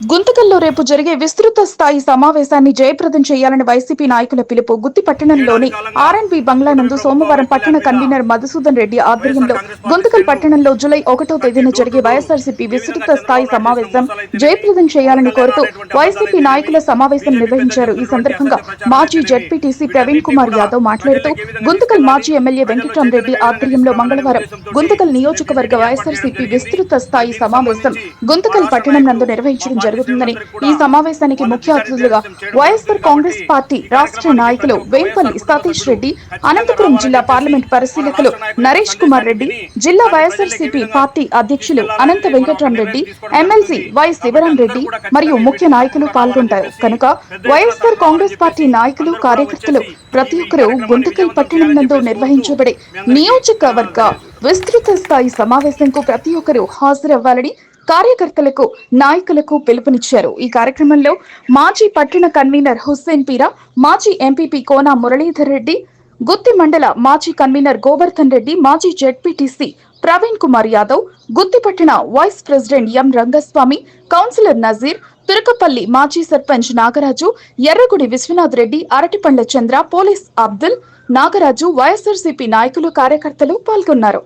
గుంతకల్లో రేపు జరిగే విస్తృత స్థాయి సమావేశాన్ని జయప్రదం చేయాలని వైసీపీ నాయకుల పిలుపు గుత్తి పట్టణంలోని ఆర్ఎన్బి బంగ్లా నందు సోమవారం పట్టణ కన్వీనర్ మధుసూదన్ రెడ్డి ఆధ్వర్యంలో గుంతకల్ పట్టణంలో జూలై ఒకటో తేదీన జరిగే వైఎస్ఆర్సీపీ విస్తృత స్థాయి సమావేశం జయప్రదం చేయాలని కోరుతూ వైసీపీ నాయకుల సమావేశం నిర్వహించారు. ఈ సందర్భంగా మాజీ జడ్పీటీసీ ప్రవీణ్ కుమార్ యాదవ్ మాట్లాడుతూ గుంతకల్ మాజీ ఎమ్మెల్యే వెంకట్రామరెడ్డి ఆధ్వర్యంలో మంగళవారం గుంతకల్ నియోజకవర్గ వైఎస్ఆర్సీపీ విస్తృత స్థాయి సమావేశం గుంతకల్ పట్టణం నందు నిర్వహించడం జరుగుతుందని ఈ సమావేశానికి ముఖ్య అతిథులుగా వైఎస్ఆర్ కాంగ్రెస్ పార్టీ రాష్ట్ర నాయకులు వేంపల్లి సతీష్ రెడ్డి అనంతపురం జిల్లా పార్లమెంట్ పరిశీలకులు నరేష్ కుమార్ రెడ్డి జిల్లా వైఎస్ఆర్సీపీ పార్టీ అధ్యక్షులు అనంత వెంకట్రామరెడ్డి ఎమ్మెల్సీ వై శివరాం రెడ్డి మరియు ముఖ్య నాయకులు పాల్గొంటారు. కనుక వైఎస్ఆర్ కాంగ్రెస్ పార్టీ నాయకులు కార్యకర్తలు ప్రతి ఒక్కరూ గుంతకల్ పట్టణం నందు నిర్వహించబడే నియోజకవర్గ విస్తృత స్థాయి సమావేశంకు ప్రతి ఒక్కరూ హాజరవ్వాలని కార్యకర్తలకు నాయకులకు పిలుపునిచ్చారు. ఈ కార్యక్రమంలో మాజీ పట్టణ కన్వీనర్ హుస్సేన్ పీరా మాజీ ఎంపీపీ కోన మురళీధర్ రెడ్డి గుత్తి మండల మాజీ కన్వీనర్ గోవర్ధన్ రెడ్డి మాజీ ZPTC Praveen Kumar Yadav గుత్తిపట్టిన vice president M Rangaswamy councillor Nazeer Turakapalli మాజీ సర్పంచ్ నాగరాజు ఎర్రగుడి విశ్వనాథ్ రెడ్డి అరటిపండ్ల చంద్ర పోలీస్ అబ్దుల్ నాగరాజు వైఎస్ఆర్సీపీ నాయకులు కార్యకర్తలు పాల్గొన్నారు.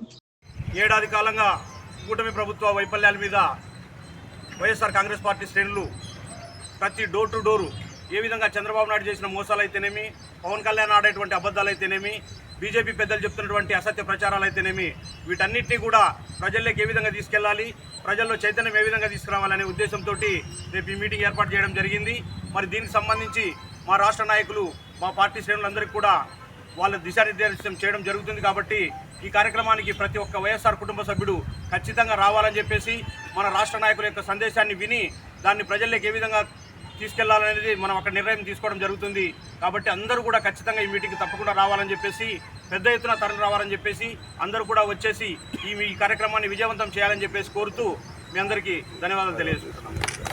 ఏడాది కాలంగా కూటమి ప్రభుత్వ వైఫల్యాల మీద వైఎస్ఆర్ కాంగ్రెస్ పార్టీ శ్రేణులు ప్రతి డోర్ టు డోరు ఏ విధంగా చంద్రబాబు నాయుడు చేసిన మోసాలు అయితేనేమి పవన్ కళ్యాణ్ ఆడేటువంటి అబద్ధాలు అయితేనేమి బీజేపీ పెద్దలు చెప్తున్నటువంటి అసత్య ప్రచారాలు అయితేనేమి వీటన్నిటినీ కూడా ప్రజల్లోకి ఏ విధంగా తీసుకెళ్ళాలి ప్రజల్లో చైతన్యం ఏ విధంగా తీసుకురావాలనే ఉద్దేశంతో రేపు ఈ మీటింగ్ ఏర్పాటు చేయడం జరిగింది. మరి దీనికి సంబంధించి మా రాష్ట్ర నాయకులు మా పార్టీ శ్రేణులందరికీ కూడా వాళ్ళ దిశానిర్దేశం చేయడం జరుగుతుంది కాబట్టి ఈ కార్యక్రమానికి ప్రతి ఒక్క వైఎస్ఆర్ కుటుంబ సభ్యుడు ఖచ్చితంగా రావాలని చెప్పేసి మన రాష్ట్ర నాయకుల యొక్క సందేశాన్ని విని దాన్ని ప్రజల్లోకి ఏ విధంగా తీసుకెళ్ళాలనేది మనం అక్కడ నిర్ణయం తీసుకోవడం జరుగుతుంది. కాబట్టి అందరూ కూడా ఖచ్చితంగా ఈ మీటింగ్కి తప్పకుండా రావాలని చెప్పేసి పెద్ద ఎత్తున తరలి రావాలని చెప్పేసి అందరూ కూడా వచ్చేసి ఈ ఈ కార్యక్రమాన్ని విజయవంతం చేయాలని చెప్పేసి కోరుతూ మీ అందరికీ ధన్యవాదాలు తెలియజేస్తున్నాం.